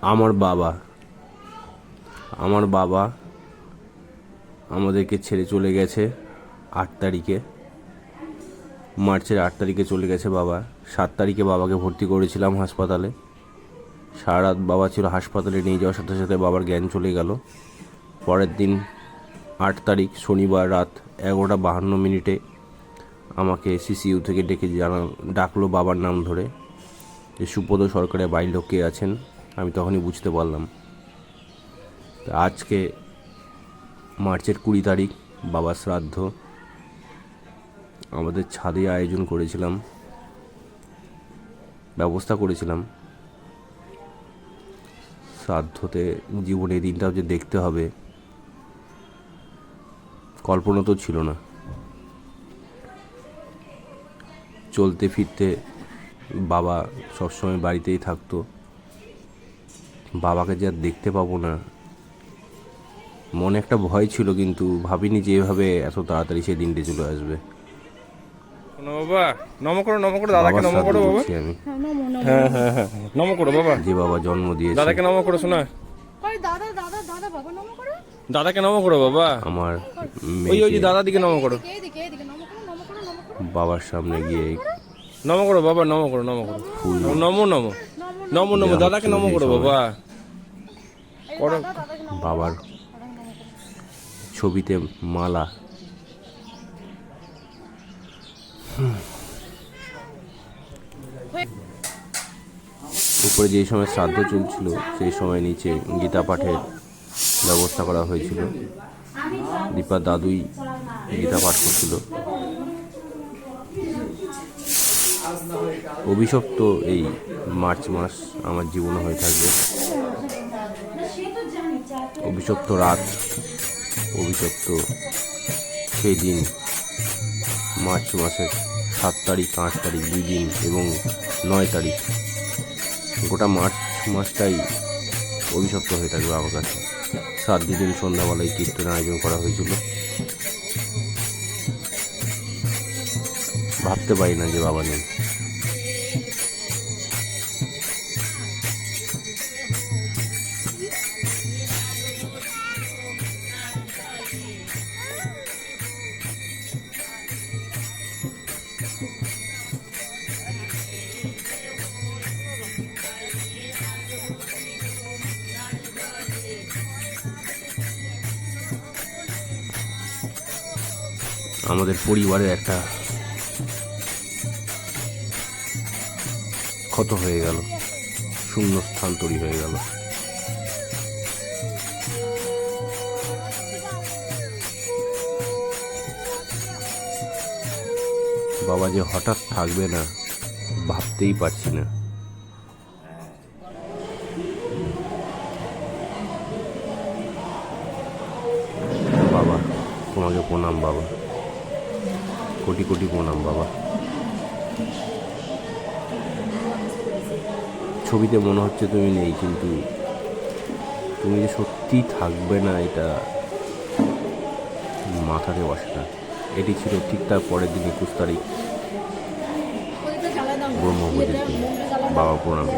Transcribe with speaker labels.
Speaker 1: আমার বাবা আমার বাবা আমাদেরকে ছেড়ে চলে গেছে আট তারিখে। মার্চের আট তারিখে চলে গেছে বাবা। সাত তারিখে বাবাকে ভর্তি করেছিলাম হাসপাতালে। সারা রাত বাবা ছিল হাসপাতালে নিয়ে যাওয়ার সাথে সাথে বাবার জ্ঞান চলে গেল। পরের দিন আট তারিখ শনিবার রাত এগারোটা বাহান্ন মিনিটে আমাকে সিসিইউ থেকে ডেকে জানা ডাকলো বাবার নাম ধরে যে সুপদ সরকারের বাড়ির লোক কে আছেন? আমি তখনই বুঝতে পারলাম। তা আজকে মার্চের কুড়ি তারিখ, বাবার শ্রাদ্ধ। আমাদের ছাদে আয়োজন করেছিলাম। ব্যবস্থা করেছিলাম। শ্রাদ্ধতে জীবনে এই দিনটাও যে দেখতে হবে, কল্পনা তো ছিল না। চলতে ফিরতে বাবা সবসময় বাড়িতেই থাকতো। বাবাকে যে আর দেখতে পাবো না। মনে একটা ভয় ছিল কিন্তু ভাবিনি যে এভাবে এত তাড়াতাড়ি সেই দিনটি চলে আসবে।
Speaker 2: বাবা নম করো নম করো দাদাকে নম করো বাবা।
Speaker 1: আমি।
Speaker 2: হ্যাঁ হ্যাঁ হ্যাঁ নম করো বাবা।
Speaker 1: যে বাবা জন্ম দিয়েছে।
Speaker 2: দাদাকে নম করো শোনা।
Speaker 3: দাদা দাদা দাদা বাবা নম করো।
Speaker 2: দাদাকে নম করো বাবা।
Speaker 1: আমার
Speaker 2: ওই ওই যে
Speaker 1: মেয়েকে
Speaker 2: দাদা দিকে নম করো
Speaker 1: বাবার সামনে গিয়ে
Speaker 2: নম করো। বাবা নম করো নম করো।
Speaker 1: ফুল
Speaker 2: নমো নমো। নমো নমো দাদাকে নম করো বাবা। করো।
Speaker 1: বাবার ছবিতে মালা। উপরে যেই সময় শ্রাদ্ধ চলছিল সেই সময় নিচে গীতা পাঠের ব্যবস্থা করা হয়েছিল। দীপা দাদুই গীতা পাঠ করছিল। অভিশপ্ত এই মার্চ মাস আমার জীবনে হয়ে থাকবে। অভিশপ্ত রাত, অভিশপ্ত সেই দিন, মার্চ মাসের সাত তারিখ, আট তারিখ, দুই দিন এবং নয় তারিখ। গোটা মার্চ মাসটাই অভিশপ্ত হয়ে থাকবে আমার কাছে। সাত দিন সন্ধ্যাবেলায় কীর্তনের আয়োজন করা হয়েছিল। ভাবতে পারি না যে বাবা নেই। আমাদের পরিবারের একটা ক্ষত হয়ে গেল। শূন্য স্থান তৈরি হয়ে গেল। বাবা যে হঠাৎ থাকবে না, ভাবতেই পারছি না। বাবা, তোমাকে প্রণাম বাবা। কোটি কোটি প্রণাম বাবা। ছবিতে মনে হচ্ছে তুমি নেই কিন্তু তুমি যে সত্যিই থাকবে না এটা মাথাতে বসে না। এটি ছিল ঠিক তার পরের দিন একুশ তারিখ
Speaker 3: জ্বালায়
Speaker 1: দিন। বাবা প্রণাম।